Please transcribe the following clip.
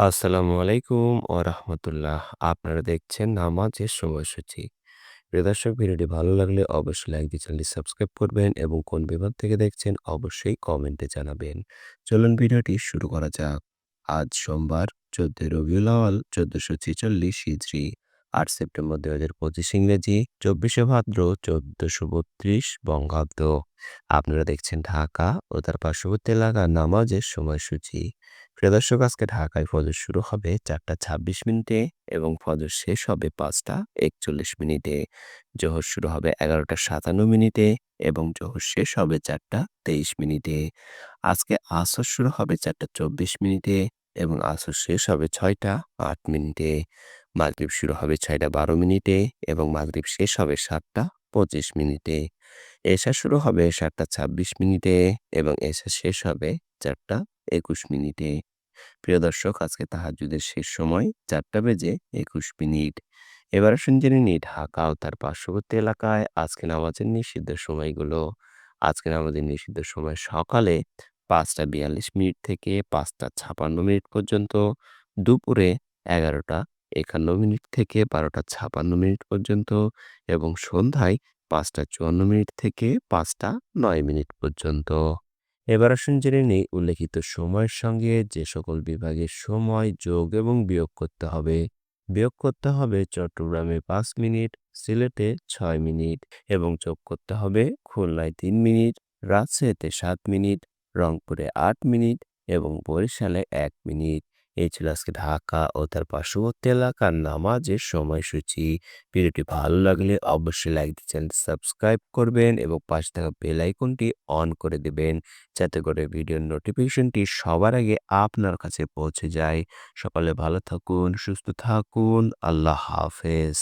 আসসালামু আলাইকুম ও রাহমাতুল্লাহ। আপনারা দেখছেন নামাজের সময়সূচি। প্রিয় দর্শক, ভিডিওটি ভালো লাগলে অবশ্যই লাইক দিয়ে চ্যানেলটি সাবস্ক্রাইব করবেন এবং কোন বিভাগ থেকে দেখছেন অবশ্যই কমেন্টে জানাবেন। চলুন ভিডিওটি শুরু করা যাক। আজ সোমবার ১৪ রবিউল আওয়াল ১৪৪৬ হিজরি ৮ সেপ্টেম্বর ২০২৫ ইংরেজি ২৪শে ভাদ্র ১৪৩২ বঙ্গাব্দ। আপনারা দেখছেন ঢাকা ও তার পার্শ্ববর্তী এলাকার নামাজের সময়সূচি। প্রিয় দর্শক, আজকে ঢাকায় ফজর শুরু হবে ৪টা ২৬ মিনিটে এবং ফজর শেষ হবে ৫টা ৪১ মিনিটে। জোহর শুরু হবে ১১টা ৫৭ মিনিটে এবং জোহর শেষ হবে ৪টা ২৩ মিনিটে। আজকে আসর শুরু হবে ৪টা ২৪ মিনিটে এবং আসর শেষ হবে ৬টা ৮ মিনিটে। মাগরিব শুরু হবে ৬টা ১২ মিনিটে এবং মাগরিব শেষ হবে ৭টা ২৫ মিনিটে। এশা শুরু হবে ৭টা ২৬ মিনিটে এবং এশা শেষ হবে ৪টা ২১ মিনিটে। প্রিয় দর্শক আজকে তাহাজ্জুদের শেষ সময় চারটা বেজে ২১ মিনিট। এবার আসুন জেনে নিই ঢাকা ও তার পার্শ্ববর্তী এলাকায় আজকে নামাজের নিষিদ্ধ সময়গুলো। আজকে নামাজের নিষিদ্ধ সময় সকালে ৫টা ৪২ মিনিট থেকে ৫টা ৫৬ মিনিট পর্যন্ত, দুপুরে ১১টা ৫১ মিনিট থেকে ১২টা ৫৬ মিনিট পর্যন্ত এবং সন্ধ্যায় ৫টা ৫৪ মিনিট থেকে ৫টা ৯ মিনিট পর্যন্ত। এবার আসুন জেনে নেই উল্লেখিত সময়ের সঙ্গে যে সকল বিভাগের সময় যোগ এবং বিয়োগ করতে হবে। বিয়োগ করতে হবে চট্টগ্রামে পাঁচ মিনিট, সিলেটে ছয় মিনিট এবং যোগ করতে হবে খুলনায় তিন মিনিট, রাজশাহীতে সাত মিনিট, রংপুরে আট মিনিট এবং বরিশালে এক মিনিট। এই ছিল আজকে ঢাকা ও তার পার্শ্ববর্তী এলাকার নামাজের সময়সূচি। ভিডিওটি ভালো লাগলে অবশ্যই লাইক দিচ্ছেন সাবস্ক্রাইব করবেন এবং পাশে থাকা বেল আইকনটি অন করে দেবেন যাতে করে ভিডিওর নোটিফিকেশনটি সবার আগে আপনার কাছে পৌঁছে যায়। সকালে ভালো থাকুন, সুস্থ থাকুন। আল্লাহ হাফেজ।